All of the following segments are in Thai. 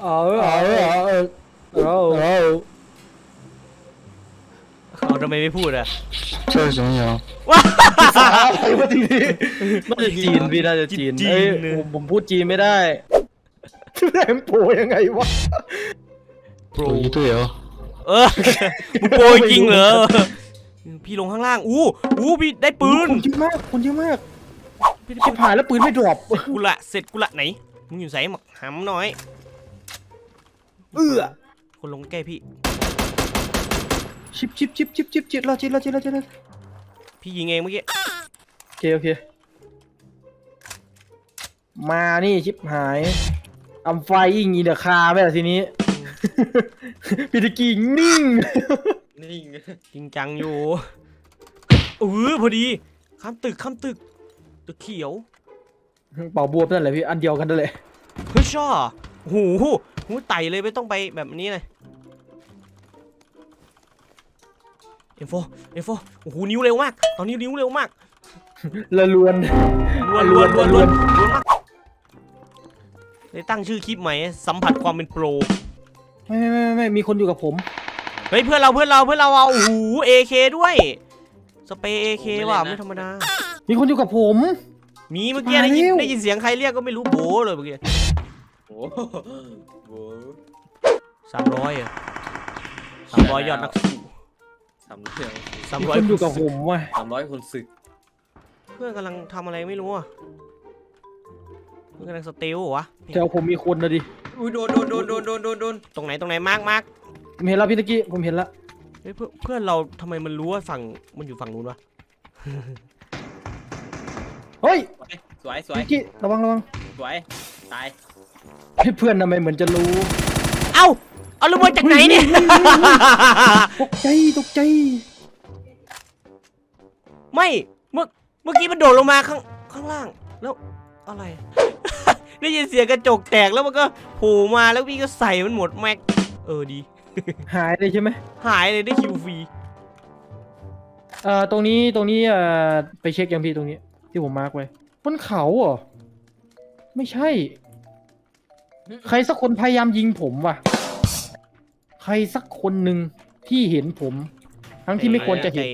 เอาเอาเอาเอาเอาเอาทำไมไม่พูดอะเชื่อเสียงยาว้าอะไรวะทีนี้น่าจะจีนพี่น่าจะจีนเอ้ยผมพูดจีนไม่ได้แรมโปยังไงวะโปรยด้วเหรอเออโปรยจริงเหรอพี่ลงข้างล่างอู้อู้พี่ได้ปืนคนเยอะมากคนเยอะมากพี่ผ่านแล้วปืนไม่ดรอปกูละเสร็จกูละไหนมึงอยู่ไหนหมักหำน้อย เอื้อคนลงใกล้พี่ ชิบชิบชิบชิบชิบชิบรอชิบรอชิบรอชิบรอพี่ยิงเองเมื่อกี้ โอเคโอเค มานี่ชิบหายอัมไฟยิงอีเดอะคาไปละทีนี้ พิธีกีนิ่ง นิ่งจริงจังอยู่เออพอดี ข้ามตึกข้ามตึก ตึกเขียว เป่าบวบนั่นแหละพี่ อันเดียวกันนั่นแหละ เฮ้ยช่อโหู หูไต่เลยไม่ต้องไปแบบนี้เลยเอ็มโฟเอ็มโฟโอ้โหนิ้วเร็วมาก ตอนนี้นิ้วเร็วมากละลวนลวนลวนลวนลวนลวนมากเลยตั้งชื่อคลิปใหม่สัมผัสความเป็นโปรไม่ไม่ไม่ไม่มีคนอยู่กับผมเฮ้ยเพื่อนเราเพื่อนเราเพื่อนเราเอาโอ้โหเอเคด้วยสเปรย์เอเคว่ะไม่ธรรมดา มีคนอยู่กับผม มีเมื่อกี้ได้ยินมาแล้วได้ยินเสียงใครเรียกก็ไม่รู้โบเลยเมื่อกี้ โอ้โหโอ้โหสามร้อยอะสามร้อยยอดนักสู้สามร้อยสามมีร้อคยนอยู่กับผมว่ะสามร้อยคนศึก เพื่อนกำลังทำอะไรไม่รู้อะเพื่อนกำลังสเตลเหรอวะแถวผมมีคนนะดิ อุ้ยโดนโดนโดนโดนโดนโดนโดนตรงไหนตรงไหนมากมากผมเห็นแล้วพี่ตะกี้ผมเห็นแล้วเฮ้ยเพื่อนเพื่อนเราทำไมมันรู้ว่าฝั่งมันอยู่ฝั่งนู้นวะเฮ้ยสวยสวยพี่ตะกี้ระวังระวังสวยตาย ให้เพื่อนทำไมเหมือนจะรู้ เอ้า เอาระเบิดจากไหนเนี่ย ตกใจตกใจ ไม่เมื่อเมื่อกี้มันโดดลงมาข้างข้างล่าง แล้วอะไร ได้ยินเสียงกระจกแตกแล้วมันก็โผล่มาแล้วพี่ก็ใส่มันหมดแม็ก เออดี หายเลยใช่ไหมหายเลยได้คิวฟรี เอ่อตรงนี้ตรงนี้เอ่อไปเช็คยังพี่ตรงนี้ ที่ผมมาร์กไว้บนเขาเหรอไม่ใช่ ใครสักคนพยายามยิงผมว่ะ ใครสักคนหนึ่งที่เห็นผม ทั้งที่ไม่ควรจะเห็น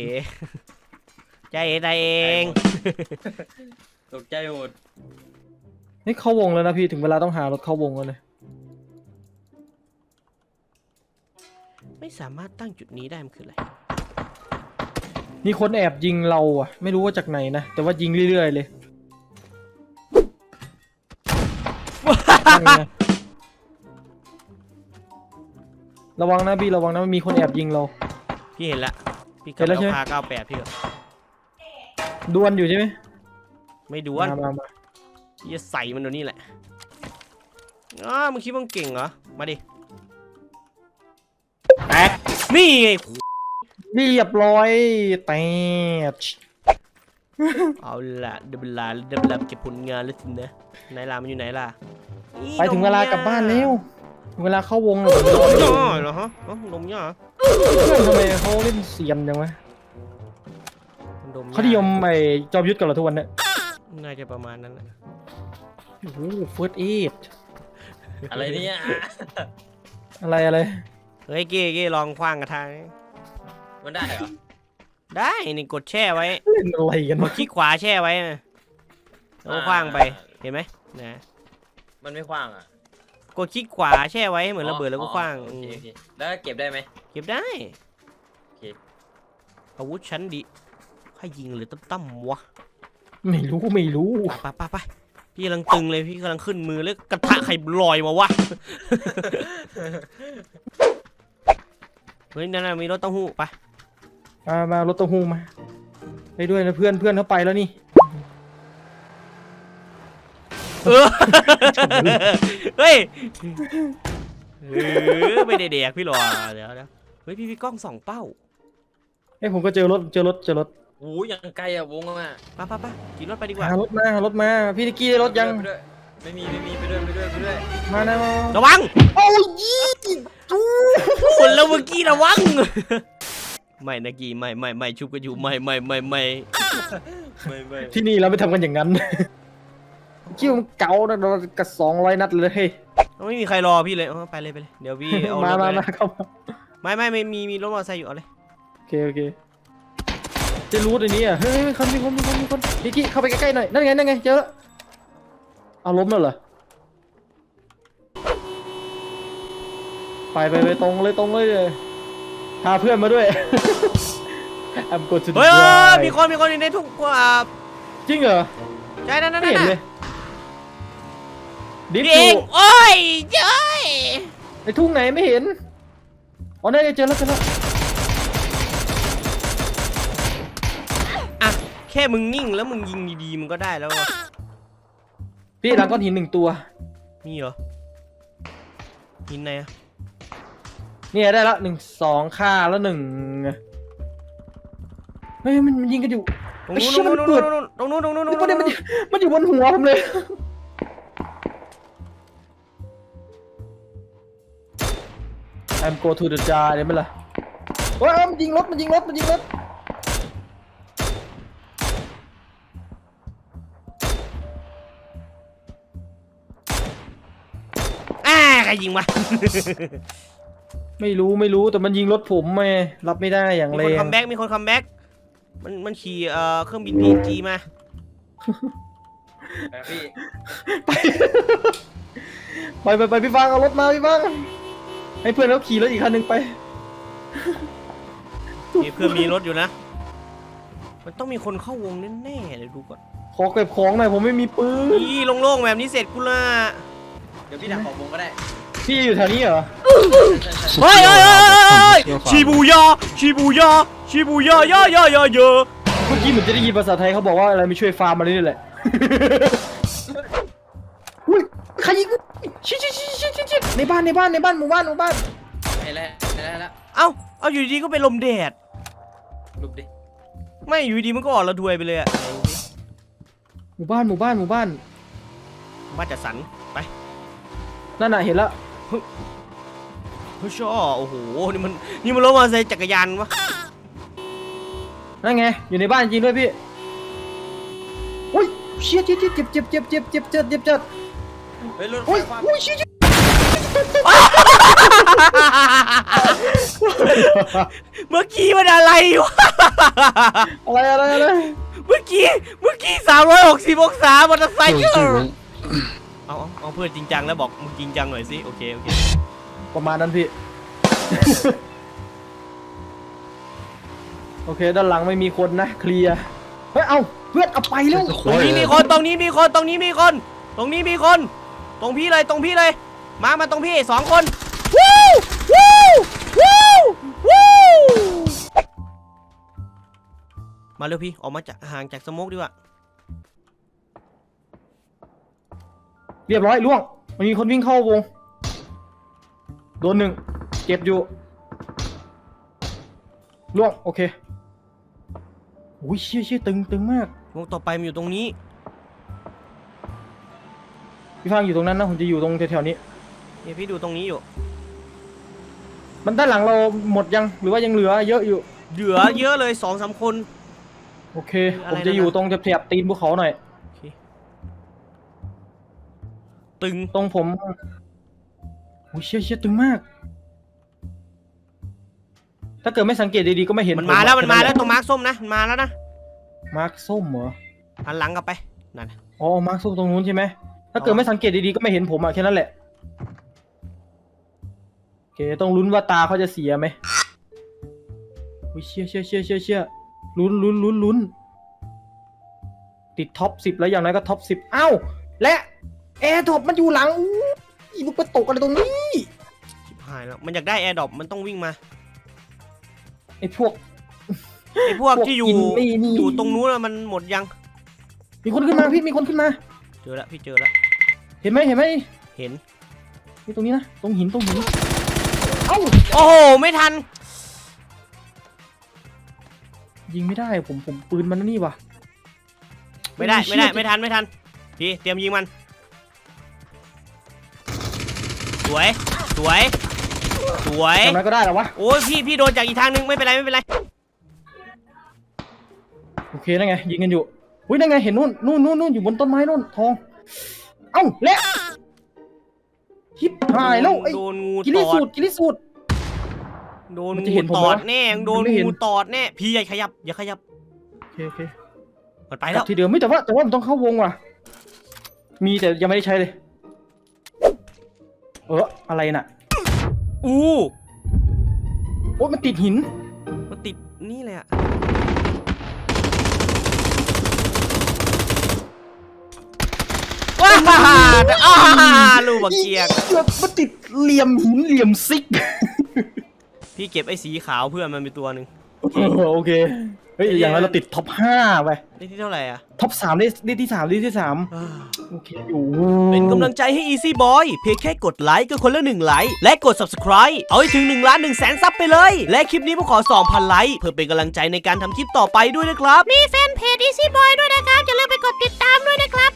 ใจเอ๋ใจเอง ตกใจหมดนี่เข้าวงแล้วนะพี่ถึงเวลาต้องหารถเข้าวงแล้วเลยไม่สามารถตั้งจุดนี้ได้มันคืออะไร มีคนแอบยิงเราอะ ไม่รู้ว่าจากไหนนะ แต่ว่ายิงเรื่อยๆเลยนั่นไง ระวังนะพี่ระวังนะมีคนแอบยิงเรา พี่เห็นละพี่เห็นแล้วกับใช่ไหม พาเก้าแปดพี่ก็ดวลอยู่ใช่ไหมไม่ดวนมามามาพี่จะใส่มันเดี๋ยวนี้แหละอ้ามึงคิดว่ามึงเก่งเหรอมาดิแตกนี่ไงเรียบร้อยแตกเอาละเดยวเวลาเดยวเวลาเก็บผลงานแล้วสินะไหนล่ะมันอยู่ไหนล่ะนี่ไปถึงเวลากลับบ้านแล้วถึง เวลาเข้าวงแล้วลมย่อเหรอฮะอ๋อลมย่อเหรอเพื่อนทำไมเขาเล่นเสียนจังวะดมเขานิยมไอ้จอมยุทธกันเหรอทุกวันเนี่ยน่าจะประมาณนั้นนะโอ้โหเฟิร์สเอดอะไรเนี่ยอะไรอะไรเฮ้ยเก้เก้ลองคว้างกระทางมันได้เหรอได้นี่กดแช่ไว้เล่นอะไรกันกวะดคลิกขวาแช่ไว้นะแล้วก็คว้างไปเห็นไหมนะมันไม่คว้างอะ กดคลิกขวาแช่ไว้ให้เหมือนระเบิดแล้วก็คว้างโออืเคมโอเคแล้วเก็บได้ไหม เก็บได้โอเค อาวุธชั้นดีให้ยิงหรือตั้มตั้มๆวะไม่รู้ไม่รู้ไปไปไปพี่กำลังตึงเลยพี่กำลังขึ้นมือแล้วกระทะไข่ลอยมาวะเฮ้ยนั่นน่ะมีรถเต้าหู้ไปมามารถเต้าหู้มาไปด้วยนะเพื่อนเพื่อนเขาไปแล้วนี่ เออเฮ้ยเออไม่ได้แดกพี่หรอเดี๋ยวเดี๋ยวเฮ้ยพี่พี่กล้องสองเป้าไอ้ยผมก็เจอรถเจอรถเจอรถโอ้ยยังไกลอะวงอะไปไปไปขี่รถไปดีกว่าหารถมาหารถมาพี่นิกกี้ได้รถยังไปด้วยไม่มีไม่มีไปด้วยไปด้วยไปด้วยมานะมาระวังโอ้ยยี่จูคนแล้วเมื่อกี้ระวังไม่นะกีไม่ไม่ไม่ชุบกันอยู่ไม่ไม่ไม่ไม่ไม่ไม่ที่นี่เราไม่ทำกันอย่างนั้นโคิวมันเก่านะโดนกระสองร้อยนัดเลยเฮ้ยไม่มีใครรอพี่เลยเอาไปเลยไปเลยเดี๋ยวพี่เอารมาถไปมาเลยมาเข้ามาไม่ไม่ไม่มีมีรถมอเตอร์ไซค์อยู่เอาเลยโอเคโอเคจะรู้อันนี้อะเฮ้ยมีคนมีคนมีคนมีคนพี่กี้เข้าไปใกล้ๆหน่อยนั่นไงนั่นไงเจอแล้วเอาล้มแล้วเหรอไปไปไปตรงเลยตรงเลยเลยพาเพื่อนมาด้วย I'm going to เฮ้ยเฮ้ย drive มีคนมีคนอยู่ในทุ่งกว่าจริงเหรอ ใช่นั่นนั่นไม่เห็นเลยน่ะ ดิฟพี่เองโอ้ยเจ้ยในทุ่งไหนไม่เห็นอ๋อนี่นไงเจอแล้วเจอแล้วอะแค่มึงนิ่งแล้วมึงยิงดีๆมึงก็ได้แล้วอะพี่หลังก้อนหินหนึ่งตัว มีเหรอหินไหนอะเนี่ยได้แล้วหนึ่งสองค่าแล้วหนึ่งเฮ้ยมันมันยิงกันอยู่ ตรงไอ้นู้นเชี่ตรยงมันนู้นเปิดตรงนู้นตรงนู้นตรงนู้นแล้วประเด็นมันอยู่มันอยู่บนหัวผมเลย I'm go to the jar เนี่ยมันล่ะโอ้ยเอามันยิงรถมันยิงรถมันยิงรถอ่าใครยิงวะ ไม่รู้ไม่รู้แต่มันยิงรถผมไงรับไม่ได้อย่างมีแรคนงคัมแบ็กมีคนคัมแบ็กมันมันขี่เอ่อเครื่องบิน PNG มานะพี่ไปไปไปพี่ฟังเอารถมาพี่ฟัง ให้เพื่อนเขาขี่รถอีกคันหนึ่งไปมีเพื่อนมีรถอยู่นะ มันต้องมีคนเข้าวงแน่ๆเลยดูก่อนขอเก็บของหน่อยผมไม่มีปืนนี่โล่งๆแบบนี้เสร็จกูละเดี๋ยวพี่ดักของวงก็ได้พี่อยู่แถวนี้เหรอเฮ้ยเฮ้ยเฮ้ยเฮ้ยชิบูยาชิบูยาชิบูยายายายาเยอะเมื่อกี้เหมือนจะได้ยินภาษาไทยเขาบอกว่าอะไรไม่ช่วยฟาร์มมานี่แหละอุ้ย ใครยิงกูชิชิชิชิชิชิในบ้านในบ้านในบ้านหมู่บ้านหมู่บ้านไอ้แล้วไอ้แล้วแล้วเอ้าเอาอยู่ดีๆก็เป็นลมแดด ลุบดิไม่อยู่ดีๆมันก็ออกระทวยไปเลยอะหมู่บ้านหมู่บ้านหมู่บ้านบ้านจัดสรรไปนั่นน่ะเห็นแล้วเฮ้ยช่อโอ้โหนี่มันนี่มันรถมอเตอร์ไซค์จักรยานวะนั่นไงอยู่ในบ้านจริงด้วยพี่อุ้ยเชี่ยเจ็บเจ็บเจ็บเจ็บเจ็บเจ็บเจ็บเจ็บเจ็บ เจ็บเฮ้ยรถไฟอุ้ยความอุ้ยเชี่ยเชี่ยเมื่อกี้มันอะไรวะ อะไรอะไรอะไรเมื่อกี้ เมื่อกี้สามร้อยหกสิบองศามอเตอร์ไซค์เอาเอาเอาเพื่อนจริงจังแล้วบอกมึงจริงจังหน่อยสิ โอเค โอเค ประมาณนั้นพี่ โอเค ด้านหลังไม่มีคนนะ เคลียร์ เฮ้ย เอาเพื่อนเอาไปแล้วตรงนี้มีคน ตรงนี้มีคน ตรงนี้มีคน ตรงนี้มีคน ตรงพี่เลยตรงพี่เลย มามาตรงพี่สองคนวู้วู้วู้วู้มาเร็วพี่ออกมาจากห่างจากสโมกดีกว่าเรียบร้อยล่วง มันมีคนวิ่งเข้าวง โดนหนึ่งเจ็บอยู่ล่วง โอเคอุ้ยเชี่ยเชี่ยตึงตึงมากวงต่อไปมันอยู่ตรงนี้ พี่ฟางอยู่ตรงนั้นนะผมจะอยู่ตรงแถวๆนี้เนี่ยพี่ดูตรงนี้อยู่ มันด้านหลังเราหมดยังหรือว่ายังเหลือเยอะอยู่ เหลือเยอะเลยสองสามคน โอเค อะไรผมนะ จะอยู่ตรงแถบๆตีนภูเขาหน่อย ตึง ตรงผมอุ้ยเชี่ยเชี่ยตึงมาก ถ้าเกิดไม่สังเกตดีๆก็ไม่เห็นมันมาแล้วผมันมาแล้วตรงมาร์คส้มนะมันมาแล้วนะมาร์คส้มเหรอหันหลังกลับไปนั่นน่ะอ๋อมาร์คส้มตรงนู้นใช่ไหม ถ้าเกิดไม่สังเกตดีๆก็ไม่เห็นผมอะแค่นั้นแหละโอเคต้องลุ้นว่าตาเขาจะเสียไหมอุ้ยเชี่ยเชี่ยเชี่ยเชี่ยเชี่ยลุ้นลุ้นลุ้นลุ้นติดท็อปสิบแล้วอย่างไรก็ท็อปสิบอ้าวและแอร์ท็อปมันอยู่หลังอู้ยลูกไปตกอะไรตรงนี้ ชิบหายแล้ว มันอยากได้แอร์ดรอปมันต้องวิ่งมาไอ้พวก ไอ้พวกที่อยู่พวกกินนี่นี่ อยู่ตรงนู้นอะมันหมดยัง มีคนขึ้นมาพี่มีคนขึ้นมา เจอแล้วพี่เจอแล้ว เห็นไหมเห็นไหมเห็น นี่ตรงนี้นะตรงหินตรงหินเอ้าโอ้โห ไม่ทัน ยิงไม่ได้ผมผมปืนมันนี่ว่ะไม่ได้โอ้ยไม่ได้เชี่ยไม่ทัน ไม่ทัน พี่ เตรียมยิงมัน สวย สวย สวย ทำไมก็ได้เหรอวะโอ้ยพี่ พี่โดนจากอีกทางนึง ไม่เป็นไร ไม่เป็นไร โอเคนั่นไงยิงกันอยู่อุ้ยนั่นไงเห็นนู่นนู่นนู่นนู่นอยู่บนต้นไม้นู่นทอง เอ้าและชิบหายแล้วไอ้โดนงูกิตริอสูดตรกิริสูตร โดนมันจะงูเห็นผมตไหมอวะดแน่โดนมันไม่เห็น งูตอดแน่พี่อย่าขยับอย่าขยับโอเคโอเคมันไปกแล้ลัวบที่เดิมไม่แต่ว่าแต่ว่ามันต้องเข้าวงว่ะ มีแต่ยังไม่ได้ใช้เลย เอออะไรน่ะอู้โอ้ยมันติดหินมันติดนี่เลยอะว้า ฮ่าฮ่าอ่าลูกบักเกียกเกือบมันติดเหลี่ยมหินเหลี่ยมซิก พี่เก็บไอ้สีขาวเพื่อนมันไปตัวหนึ่งเออโอเค เฮ้ย อย่างนั้นเราติดท็อปห้าไปได้ที่เท่าไหร่อะท็อปสามได้ได้ที่สามได้ที่สามอ่าโอเคอยู่เป็นกำลังใจให้ Easy Boy เพียงแค่กดไลค์ก็คนละหนึ่งไลค์และกด subscribe เอาให้ถึง1ล้าน1แสนซับไปเลย และคลิปนี้ผมขอ 2,000 ไลค์เพื่อเป็นกำลังใจในการทำคลิปต่อไปด้วยนะครับ มีแฟนเพจ Easy Boy ด้วยนะครับอย่าลืมไปกดติดตามด้วยนะครับ